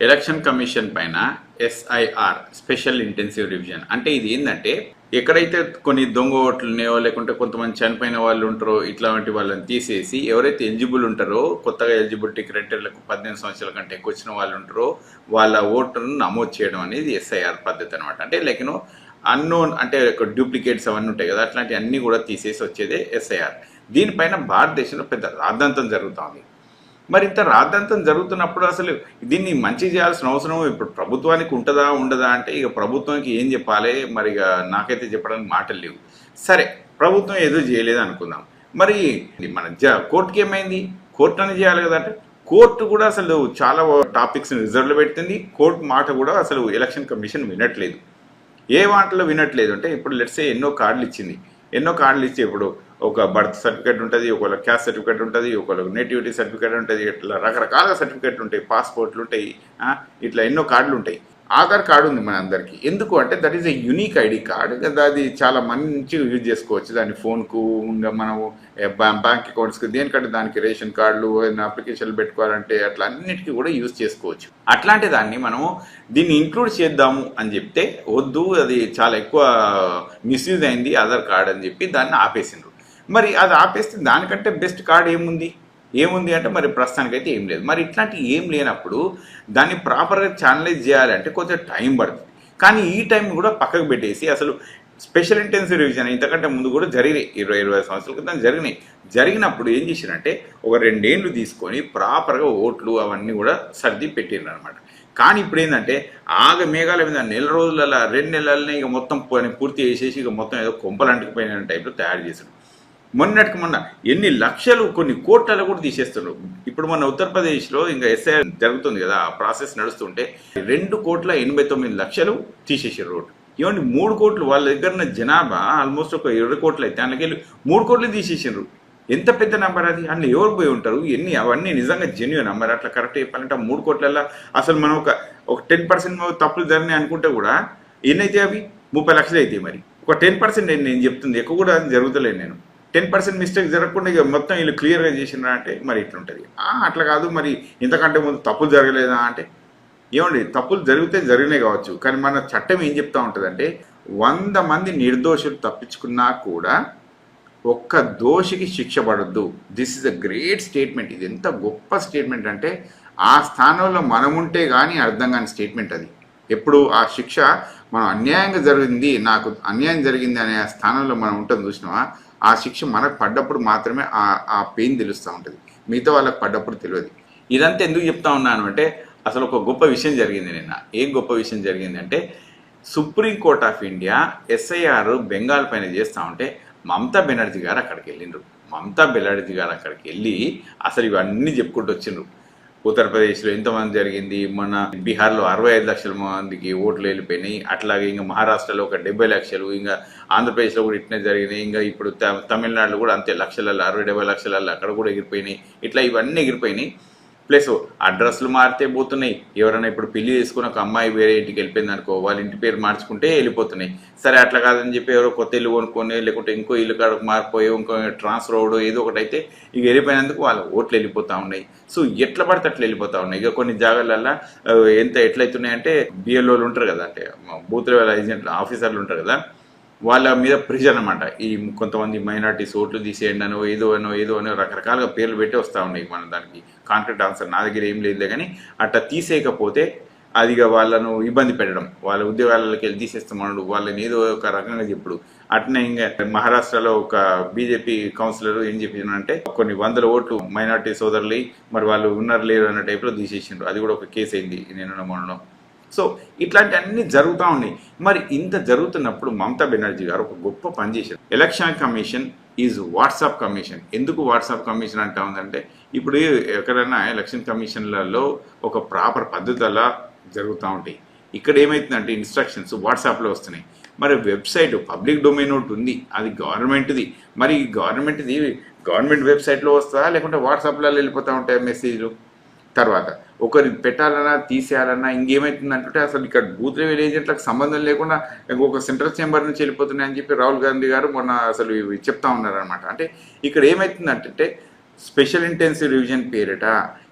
Election commission పైన S I R special intensive revision అంటే ఇది ఏంటంటే ఎక్కడైతే కొన్ని దొంగ ఓట్లు ఉన్నాయో లేకుంటే కొంతమంది చనిపోయిన వాళ్ళు ఉంటారో ఇట్లాంటి వాళ్ళని తీసేసి ఎవరైతే ఎలిజిబుల్ ఉంటారో కొత్తగా ఎలిజిబిలిటీ క్రైటీరియాలకు పద్దెనిమిది సంవత్సరాల కంటే ఎక్కువ వచ్చిన వాళ్ళు ఉంటారో వాళ్ళ ఓటును నమోదు చేయడం అనేది ఎస్ఐఆర్ పద్ధతి అనమాట అంటే లైక్ అన్నోన్ అంటే డూప్లికేట్స్ అవన్నీ ఉంటాయి కదా అట్లాంటివన్నీ కూడా తీసేసి వచ్చేదే ఎస్ఐఆర్. దీనిపైన భారతదేశంలో పెద్ద రాద్ధాంతం జరుగుతోంది మరి ఇంత రాద్ధాంతం జరుగుతున్నప్పుడు అసలు దీన్ని మంచి చేయాల్సిన అవసరం ఇప్పుడు ప్రభుత్వానికి ఉంటుందా ఉండదా అంటే ఇక ప్రభుత్వానికి ఏం చెప్పాలి? మరి ఇక నాకైతే చెప్పడానికి మాటలు లేవు. సరే ప్రభుత్వం ఏదో చేయలేదు అనుకుందాం. మరి మన జ కోర్టుకి ఏమైంది? కోర్టు అని చేయాలి కదా అంటే కోర్టు కూడా అసలు చాలా టాపిక్స్ రిజర్వ్లో పెట్టింది కోర్టు మాట కూడా అసలు ఎలక్షన్ కమిషన్ వినట్లేదు. ఏ మాటలో వినట్లేదు అంటే ఇప్పుడు లెట్సే ఎన్నో కార్డులు ఇచ్చింది. ఎన్నో కార్డులు ఇచ్చి ఇప్పుడు ఒక బర్త్ సర్టిఫికేట్ ఉంటుంది ఒకళ్ళ క్యాస్ట్ సర్టిఫికేట్ ఉంటుంది ఒకళ్ళ నేటివిటీ సర్టిఫికేట్ ఉంటుంది ఇట్లా రకరకాల సర్టిఫికేట్లు ఉంటాయి పాస్పోర్ట్లు ఉంటాయి ఇట్లా ఎన్నో కార్డులు ఉంటాయి. ఆధార్ కార్డు ఉంది మన అందరికీ. ఎందుకు అంటే that is a unique ID card అది చాలా మంచి యూజ్ చేసుకోవచ్చు. దాని ఫోన్కు ఇంకా మనము బ్యాంక్ అకౌంట్స్కి దేనికంటే దానికి రేషన్ కార్డులు ఏదైనా అప్లికేషన్లు పెట్టుకోవాలంటే అట్లా అన్నిటికీ కూడా యూజ్ చేసుకోవచ్చు. అట్లాంటి దాన్ని మనము దీన్ని ఇంక్లూడ్ చేద్దాము అని చెప్తే వద్దు అది చాలా ఎక్కువ మిస్యూజ్ అయింది ఆధార్ కార్డ్ అని చెప్పి దాన్ని ఆపేసిండ్రు. మరి అది ఆపేస్తే దానికంటే బెస్ట్ కార్డ్ ఏముంది? ఏముంది అంటే మరి ప్రస్తుతానికైతే ఏం లేదు. మరి ఇట్లాంటి ఏం లేనప్పుడు దాన్ని ప్రాపర్గా ఛానలైజ్ చేయాలంటే కొంచెం టైం పడుతుంది. కానీ ఈ టైం కూడా పక్కకు పెట్టేసి అసలు స్పెషల్ ఇంటెన్సివ్ రివిజన్ ఇంతకంటే ముందు కూడా జరిగినాయి. ఇరవై ఇరవై సంవత్సరాల క్రితం జరిగినాయి. జరిగినప్పుడు ఏం చేసిరంటే ఒక రెండేళ్ళు తీసుకొని ప్రాపర్గా ఓట్లు అవన్నీ కూడా సర్ది పెట్టిండ్రు అనమాట కానీ ఇప్పుడు ఏంటంటే ఆగ మేఘాల మీద నెల రోజులలో రెండు నెలలనే ఇక మొత్తం పని పూర్తి చేసేసి ఇక మొత్తం ఏదో కొంపలు అంటుకుపోయిన టైప్లో తయారు చేశారు మొన్నటికి మొన్న ఎన్ని లక్షలు కొన్ని కోట్లలో కూడా తీసేస్తున్నారు. ఇప్పుడు మన ఉత్తరప్రదేశ్లో ఇంకా ఎస్ఐ జరుగుతుంది కదా ఆ ప్రాసెస్ నడుస్తుంటే రెండు కోట్ల ఎనభై తొమ్మిది లక్షలు తీసేసారు రోడ్డు. ఇవన్నీ మూడు కోట్లు వాళ్ళ దగ్గర జనాభా ఆల్మోస్ట్ ఒక ఇరవై కోట్లు అయితే అందుకెళ్ళి మూడు కోట్లు తీసేసారు ఎంత పెద్ద నెంబర్ అది? అందులో ఎవరు పోయి ఉంటారు? ఎన్ని? అవన్నీ నిజంగా జెన్యున్ నెంబర్ అట్లా కరెక్ట్ చెప్పాలంటే మూడు కోట్లలో అసలు మనం ఒక ఒక టెన్ పర్సెంట్ తప్పులు జరిగినాయి అనుకుంటే కూడా ఎన్నైతే అవి? ముప్పై లక్షలు అవుతాయి మరి. ఒక టెన్ పర్సెంట్ నేను చెప్తుంది. ఎక్కువ కూడా జరుగుతలేదు నేను. టెన్ పర్సెంట్ మిస్టేక్ జరగకుండా ఇక మొత్తం వీళ్ళు క్లియర్గా చేసినారా అంటే మరి ఇట్లుంటుంది. అట్లా కాదు మరి ఇంతకంటే ముందు తప్పులు జరగలేదా అంటే ఏమండి తప్పులు జరిగితే జరిగినాయి కావచ్చు కానీ మన చట్టం ఏం చెప్తా ఉంటుందంటే వంద మంది నిర్దోషులు తప్పించుకున్నా కూడా ఒక్క దోషికి శిక్ష పడద్దు. This is a great statement ఇది ఎంత గొప్ప స్టేట్మెంట్ అంటే ఆ స్థానంలో మనం ఉంటే కానీ అర్థం కాని స్టేట్మెంట్ అది. ఎప్పుడు ఆ శిక్ష మనం అన్యాయంగా జరిగింది నాకు అన్యాయం జరిగింది అనే ఆ స్థానంలో మనం ఉంటుంది చూసినావా? ఆ శిక్ష మనకు పడ్డప్పుడు మాత్రమే ఆ ఆ పెయిన్ తెలుస్తూ ఉంటుంది. మిగతా వాళ్ళకి పడ్డప్పుడు తెలియదు ఇదంతా ఎందుకు చెప్తా ఉన్నాను అంటే అసలు ఒక గొప్ప విషయం జరిగింది నిన్న. ఏం గొప్ప విషయం జరిగిందంటే supreme court of India SIR Bengal పైన చేస్తూ ఉంటే మమతా బెనర్జీ గారు అక్కడికి వెళ్ళిండ్రు. మమతా బెనర్జీ గారు అక్కడికి వెళ్ళి అసలు ఇవన్నీ చెప్పుకుంటూ వచ్చిండ్రు. ఉత్తరప్రదేశ్లో ఎంతమంది జరిగింది. మన బీహార్లో అరవై ఐదు లక్షల మందికి ఓట్లు వెళ్ళిపోయినాయి. అట్లాగే ఇంకా మహారాష్ట్రలో ఒక డెబ్బై లక్షలు ఇంకా ఆంధ్రప్రదేశ్లో కూడా ఇట్లా జరిగినాయి. ఇంకా ఇప్పుడు త- తమిళనాడులో కూడా అంతే లక్షలలో అరవై డెబ్బై లక్షలలో అక్కడ కూడా ఎగిరిపోయినాయి. ఇట్లా ఇవన్నీ ఎగిరిపోయినాయి. ప్లస్ అడ్రస్లు మారితే పోతున్నాయి. ఎవరైనా ఇప్పుడు పెళ్ళి చేసుకుని ఒక అమ్మాయి వేరే ఇంటికి వెళ్ళిపోయింది అనుకో వాళ్ళ ఇంటి పేరు మార్చుకుంటే వెళ్ళిపోతున్నాయి. సరే అట్లా కాదని చెప్పి ఎవరో కొత్త ఇల్లు కొనుక్కొని లేకుంటే ఇంకో ఇల్లు కాడకు మారిపోయి ఇంకో ట్రాన్స్ఫర్ అవ్వడం ఏదో ఒకటి అయితే ఇక వెళ్ళిపోయినందుకు వాళ్ళ ఓట్లు వెళ్ళిపోతా ఉన్నాయి. సో ఎట్లా పడితే అట్లా వెళ్ళిపోతూ ఉన్నాయి. ఇక కొన్ని జాగాలల్లో ఎంత ఎట్లయితున్నాయంటే బిఎల్ఓలు ఉంటారు కదా అంటే బూత్ లెవెల్ ఏజెంట్లు ఆఫీసర్లు ఉంటారు కదా వాళ్ళ మీద ప్రెషర్ అనమాట ఈ కొంతమంది మైనార్టీస్ ఓట్లు తీసేయండి అనో ఏదో అనో ఏదో అనో రకరకాలుగా పేర్లు పెట్టి వస్తూ ఉన్నాయి మన దానికి. కాంక్రీట్ ఆన్సర్ నా దగ్గర ఏం లేదులే కానీ అట్లా తీసేయకపోతే అదిగా వాళ్ళను ఇబ్బంది పెట్టడం. వాళ్ళ ఉద్యోగాలకి వెళ్ళి తీసేస్తామన్నాడు వాళ్ళని ఏదో ఒక రకంగా చెప్పుడు. అట్నే ఇంకా మహారాష్ట్రలో ఒక బీజేపీ కౌన్సిలర్ ఏం చెప్పిందంటే కొన్ని వందల ఓట్లు మైనార్టీ సోదరులు మరి వాళ్ళు ఉన్నారు లేరు అన్న టైప్లో తీసేసిండ్రు. అది కూడా ఒక కేసు అయింది నేను మొన్నలో సో ఇట్లాంటి అన్ని జరుగుతూ ఉన్నాయి. మరి ఇంత జరుగుతున్నప్పుడు మమతా బెనర్జీ గారు ఒక గొప్ప పని చేశారు. Election commission is WhatsApp commission. ఎందుకు వాట్సాప్ కమిషన్ అంటా ఉందంటే ఇప్పుడు ఎక్కడైనా ఎలక్షన్ కమిషన్లలో ఒక ప్రాపర్ పద్ధతిలా జరుగుతూ ఉంటాయి. ఇక్కడ ఏమవుతుందంటే ఇన్స్ట్రక్షన్స్ వాట్సాప్లో వస్తున్నాయి. మరి వెబ్సైట్ పబ్లిక్ డొమైన్ ఒకటి ఉంది. అది గవర్నమెంట్ది. మరి గవర్నమెంట్ది గవర్నమెంట్ వెబ్సైట్లో వస్తుందా లేకుంటే వాట్సాప్లో వెళ్ళిపోతూ ఉంటాయి మెసేజ్లు? తర్వాత ఒకరిని పెట్టాలన్నా తీసేయాలన్నా ఇంకేమైతుందంటే అసలు ఇక్కడ బూత్ లెవెల్ ఏజెంట్లకు సంబంధం లేకుండా ఇంకొక సెంట్రల్ చేంబర్ నుంచి వెళ్ళిపోతున్నాయని చెప్పి రాహుల్ గాంధీ గారు మొన్న అసలు చెప్తా ఉన్నారనమాట అంటే ఇక్కడ ఏమవుతుందంటే స్పెషల్ ఇంటెన్సివ్ రివిజన్ పేరిట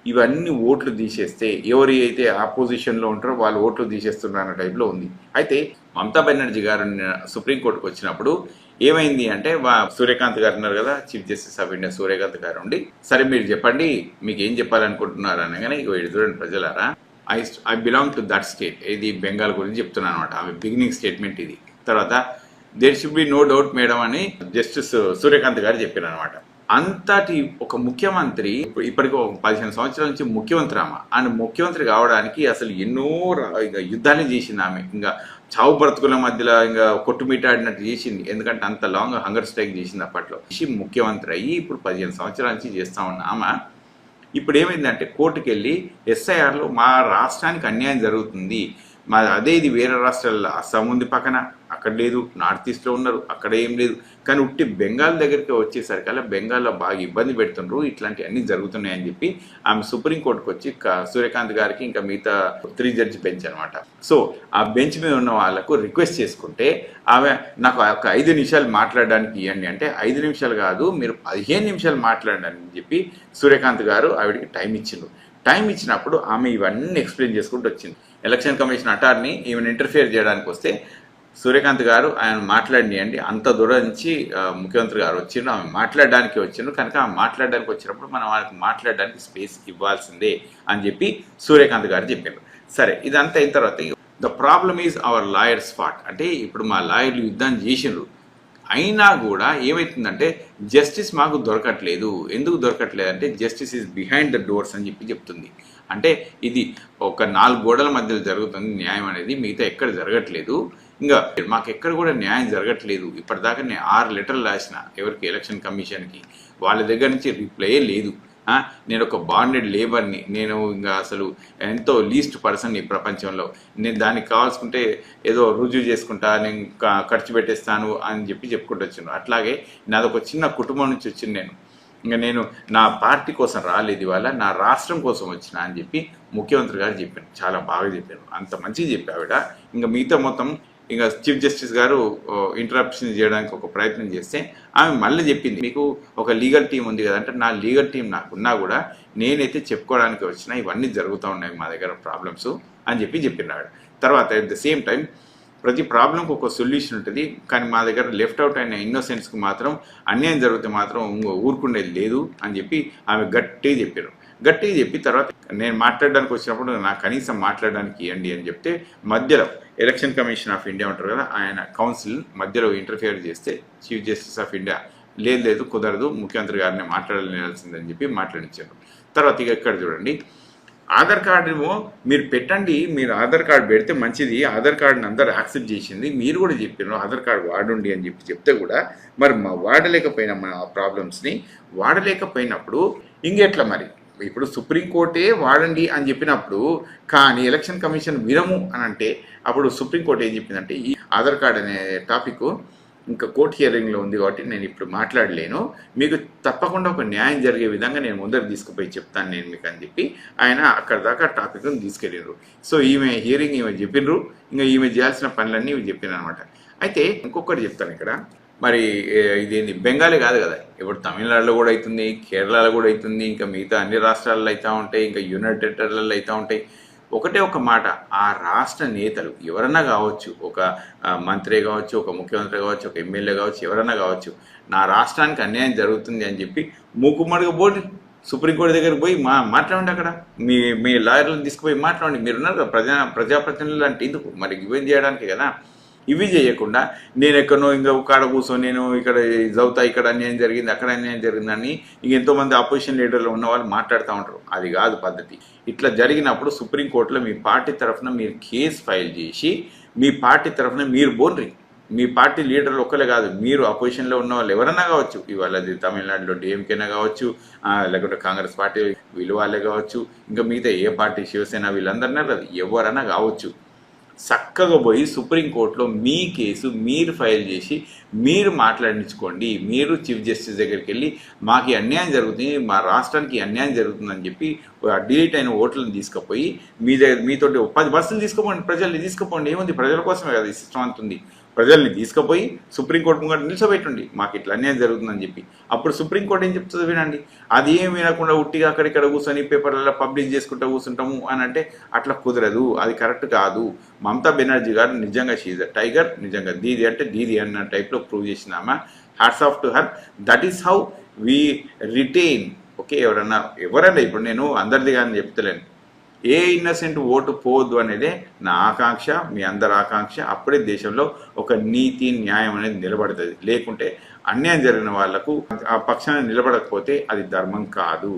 ఇవన్నీ ఓట్లు తీసేస్తే ఎవరి అయితే ఆపోజిషన్లో ఉంటారో వాళ్ళు ఓట్లు తీసేస్తున్నారు అన్న టైప్లో ఉంది. అయితే మమతా బెనర్జీ గారు సుప్రీంకోర్టుకు వచ్చినప్పుడు ఏమైంది అంటే వా సూర్యకాంత్ గారు ఉన్నారు కదా chief justice of India Suryakant గారు ఉండి సరే మీరు చెప్పండి మీకు ఏం చెప్పాలనుకుంటున్నారు? అనగానే ఇగో చూడండి ప్రజలారా I I belong to that state ఇది బెంగాల్ గురించి చెప్తున్నాను అనమాట ఆమె బిగినింగ్ స్టేట్మెంట్ ఇది. తర్వాత there should be no doubt madam అని జస్టిస్ సూర్యకాంత్ గారు చెప్పారు అనమాట అంతటి ఒక ముఖ్యమంత్రి ఇప్పటికి ఒక పదిహేను సంవత్సరాల నుంచి ముఖ్యమంత్రి ఆమె. ఆయన ముఖ్యమంత్రి కావడానికి అసలు ఎన్నో రా- యుద్ధాన్ని చేసింది ఆమె. ఇంకా చావు బ్రతుకుల మధ్యలో ఇంకా కొట్టుమిటాడినట్టు చేసింది. ఎందుకంటే అంత లాంగ్ హంగర్ స్ట్రైక్ చేసింది అప్పట్లో. చేసి ముఖ్యమంత్రి అయ్యి ఇప్పుడు పదిహేను సంవత్సరాల నుంచి చేస్తా ఉన్న ఆమె. ఇప్పుడు ఏమైందంటే కోర్టుకు వెళ్ళి ఎస్ఐఆర్లో మా రాష్ట్రానికి అన్యాయం జరుగుతుంది. మా అదే ఇది వేరే రాష్ట్రాల్లో అస్సాం ఉంది పక్కన. అక్కడ లేదు నార్త్ ఈస్ట్లో ఉన్నారు అక్కడ ఏం లేదు. కానీ ఉట్టి బెంగాల్ దగ్గరికి వచ్చేసరికల్లా బెంగాల్లో బాగా ఇబ్బంది పెడుతుండ్రు. ఇట్లాంటివన్నీ జరుగుతున్నాయని చెప్పి ఆమె సుప్రీంకోర్టుకు వచ్చి సూర్యకాంత్ గారికి ఇంకా మిగతా త్రీ జడ్జి బెంచ్ అనమాట సో ఆ బెంచ్ మీద ఉన్న వాళ్ళకు రిక్వెస్ట్ చేసుకుంటే ఆమె నాకు ఒక ఐదు నిమిషాలు మాట్లాడడానికి ఇవ్వండి అంటే ఐదు నిమిషాలు కాదు మీరు పదిహేను నిమిషాలు మాట్లాడండి అని చెప్పి సూర్యకాంత్ గారు ఆవిడకి టైం ఇచ్చిండ్రు టైం ఇచ్చినప్పుడు ఆమె ఇవన్నీ ఎక్స్ప్లెయిన్ చేసుకుంటూ వచ్చింది. ఎలక్షన్ కమిషన్ అటార్నీ ఈమెను ఇంటర్ఫియర్ చేయడానికి వస్తే సూర్యకాంత్ గారు ఆయన మాట్లాడియండి అంత దూరం నుంచి ముఖ్యమంత్రి గారు వచ్చిండ్రు. ఆమె మాట్లాడడానికి వచ్చిండ్రు. కనుక ఆమె మాట్లాడడానికి వచ్చినప్పుడు మనం వాళ్ళకి మాట్లాడడానికి స్పేస్ ఇవ్వాల్సిందే అని చెప్పి సూర్యకాంత్ గారు చెప్పారు సరే ఇదంతా అయిన తర్వాత the problem is our lawyers spot అంటే ఇప్పుడు మా లాయర్లు యుద్ధం చేసిండ్రు. అయినా కూడా ఏమవుతుందంటే జస్టిస్ మాకు దొరకట్లేదు. ఎందుకు దొరకట్లేదు అంటే justice is behind the doors అని చెప్పి చెప్తుంది. అంటే ఇది ఒక నాలుగు గోడల మధ్యలో జరుగుతుంది న్యాయం అనేది మిగతా ఎక్కడ జరగట్లేదు. ఇంకా మాకు ఎక్కడ కూడా న్యాయం జరగట్లేదు. ఇప్పటిదాకా నేను ఆరు లెటర్లు రాసిన ఎవరికి ఎలక్షన్ కమిషన్కి. వాళ్ళ దగ్గర నుంచి రిప్లై లేదు. నేను ఒక బాండెడ్ లేబర్ని నేను ఇంకా అసలు ఎంతో లీస్ట్ పర్సన్ ఈ ప్రపంచంలో. నేను దానికి కావాల్సుకుంటే ఏదో రుజువు చేసుకుంటా నేను ఖర్చు పెట్టేస్తాను అని చెప్పి చెప్పుకుంటూ వచ్చాను. అట్లాగే నాదొక చిన్న కుటుంబం నుంచి వచ్చింది నేను. ఇంకా నేను నా పార్టీ కోసం రాలేదు ఇవాళ నా రాష్ట్రం కోసం వచ్చిన అని చెప్పి ముఖ్యమంత్రి గారు చెప్పాను చాలా బాగా చెప్పాను అంత మంచిగా చెప్పి ఆవిడ. ఇంకా మిగతా మొత్తం ఇంకా చీఫ్ జస్టిస్ గారు ఇంటరప్షన్ చేయడానికి ఒక ప్రయత్నం చేస్తే ఆమె మళ్ళీ చెప్పింది మీకు ఒక లీగల్ టీం ఉంది కదా అంటే నా లీగల్ టీం నాకున్నా కూడా నేనైతే చెప్పుకోవడానికి వచ్చిన ఇవన్నీ జరుగుతూ ఉన్నాయి మా దగ్గర ప్రాబ్లమ్స్ అని చెప్పి చెప్పినాడు తర్వాత ఎట్ ద సేమ్ టైం ప్రతి ప్రాబ్లంకి ఒక సొల్యూషన్ ఉంటుంది. కానీ మా దగ్గర లెఫ్ట్ అవుట్ అయిన ఇన్నోసెన్స్కి మాత్రం అన్యాయం జరిగితే మాత్రం ఊరుకునేది ఊరుకుండేది లేదు అని చెప్పి ఆమె గట్టి చెప్పారు. గట్టి చెప్పి తర్వాత నేను మాట్లాడడానికి వచ్చినప్పుడు నాకు కనీసం మాట్లాడడానికి ఇవ్వండి అని చెప్తే మధ్యలో ఎలక్షన్ కమిషన్ ఆఫ్ ఇండియా ఉంటారు కదా ఆయన కౌన్సిల్ మధ్యలో ఇంటర్ఫియర్ చేస్తే చీఫ్ జస్టిస్ ఆఫ్ ఇండియా లేదు లేదు కుదరదు ముఖ్యమంత్రి గారిని మాట్లాడాల్సిందని చెప్పి మాట్లాడించారు. తర్వాత ఇక ఇక్కడ చూడండి. ఆధార్ కార్డు ఏమో మీరు పెట్టండి మీరు ఆధార్ కార్డు పెడితే మంచిది ఆధార్ కార్డుని అందరు యాక్సెప్ట్ చేసింది మీరు కూడా చెప్పారు ఆధార్ కార్డు వాడండి అని చెప్పి చెప్తే కూడా మరి మా వాడలేకపోయినా మన ప్రాబ్లమ్స్ని వాడలేకపోయినప్పుడు ఇంకెట్లా మరి? ఇప్పుడు సుప్రీంకోర్టే వాడండి అని చెప్పినప్పుడు కానీ ఎలక్షన్ కమిషన్ వినము అని అంటే అప్పుడు సుప్రీంకోర్టు ఏం చెప్పిందంటే ఈ ఆధార్ కార్డ్ అనే టాపిక్ ఇంకా కోర్ట్ హియరింగ్లో ఉంది కాబట్టి నేను ఇప్పుడు మాట్లాడలేను. మీకు తప్పకుండా ఒక న్యాయం జరిగే విధంగా నేను ముందర తీసుకుపోయి చెప్తాను నేను మీకు అని చెప్పి ఆయన అక్కడ దాకా టాపిక్ను తీసుకెళ్ళిండ్రు. సో ఈమె హియరింగ్ ఈమె చెప్పిండ్రు. ఇంకా ఈమె చేయాల్సిన పనులన్నీ ఇవి చెప్పిండ్రు అనమాట అయితే ఇంకొకటి చెప్తాను ఇక్కడ. మరి ఇదేంది? బెంగాలీ కాదు కదా? ఇప్పుడు తమిళనాడులో కూడా అవుతుంది కేరళలో కూడా అవుతుంది ఇంకా మిగతా అన్ని రాష్ట్రాల్లో అవుతూ ఉంటాయి ఇంకా యునైటెడ్ అయితే అవుతూ ఉంటాయి. ఒకటే ఒక మాట ఆ రాష్ట్ర నేతలు ఎవరన్నా కావచ్చు ఒక మంత్రి కావచ్చు ఒక ముఖ్యమంత్రి కావచ్చు ఒక ఎమ్మెల్యే కావచ్చు ఎవరన్నా కావచ్చు నా రాష్ట్రానికి అన్యాయం జరుగుతుంది అని చెప్పి మూకుమ్మడిగా పోటీ సుప్రీంకోర్టు దగ్గరికి పోయి మా మాట్లాడండి అక్కడ. మీ మీ లాయర్లను తీసుకుపోయి మాట్లాడండి. మీరున్నారు కదా ప్రజా ప్రజాప్రతినిధులు అంటే ఎందుకు? మరి ఇవేం చేయడానికి కదా? ఇవి చేయకుండా నేను ఎక్కడో ఇంకా కాడ కూర్చొని నేను ఇక్కడ చదువుతా ఇక్కడ అన్యాయం జరిగింది అక్కడ అన్యాయం జరిగిందని ఇంక ఎంతోమంది అపోజిషన్ లీడర్లు ఉన్న వాళ్ళు మాట్లాడుతూ ఉంటారు. అది కాదు పద్ధతి. ఇట్లా జరిగినప్పుడు సుప్రీంకోర్టులో మీ పార్టీ తరఫున మీరు కేసు ఫైల్ చేసి మీ పార్టీ తరఫున మీరు బోన్రి. మీ పార్టీ లీడర్లు ఒక్కలే కాదు మీరు అపోజిషన్లో ఉన్న వాళ్ళు ఎవరన్నా కావచ్చు. ఇవాళ అది తమిళనాడులో డిఎంకేనా కావచ్చు లేకుంటే కాంగ్రెస్ పార్టీ వీళ్ళు వాళ్ళే కావచ్చు. ఇంకా మిగతా ఏ పార్టీ శివసేన వీళ్ళందరినీ కాదు ఎవరన్నా కావచ్చు. చక్కగా పోయి సుప్రీంకోర్టులో మీ కేసు మీరు ఫైల్ చేసి మీరు మాట్లాడించుకోండి మీరు చీఫ్ జస్టిస్ దగ్గరికి వెళ్ళి మాకు అన్యాయం జరుగుతుంది మా రాష్ట్రానికి అన్యాయం జరుగుతుందని చెప్పి డిలీట్ అయిన ఓట్లను తీసుకుపోయి మీ దగ్గర మీతోటి పది బస్సులు తీసుకోపోండి ప్రజల్ని తీసుకుపోండి ఏముంది? ప్రజల కోసమే కదా ఈ సిస్టమ్ అంతుంది. ప్రజల్ని తీసుకుపోయి సుప్రీంకోర్టు ముంగట నిలిచోబెట్టండి మాకు ఇట్లా అన్యాయం జరుగుతుందని చెప్పి. అప్పుడు సుప్రీంకోర్టు ఏం చెప్తుంది వినండి. అది ఏం వినకుండా ఉట్టిగా అక్కడిక్కడ కూర్చొని పేపర్లలో పబ్లిష్ చేసుకుంటూ కూర్చుంటాము అని అంటే అట్లా కుదరదు అది కరెక్ట్ కాదు. మమతా బెనర్జీ గారు నిజంగా షీజ్ అ టైగర్ నిజంగా దీది అంటే దీది అన్న టైప్లో prove చేసినామా hats off to her that is how we retain okay ఎవరన్నా ఎవరన్నా ఇప్పుడు నేను అందరిది కానీ చెప్తలేను. ఏ ఇన్నసెంట్ ఓటు పోవద్దు అనేదే నా ఆకాంక్ష మీ అందరి ఆకాంక్ష. అప్పుడే దేశంలో ఒక నీతి న్యాయం అనేది నిలబడుతుంది. లేకుంటే అన్యాయం జరిగిన వాళ్ళకు ఆ పక్షాన్ని నిలబడకపోతే అది ధర్మం కాదు.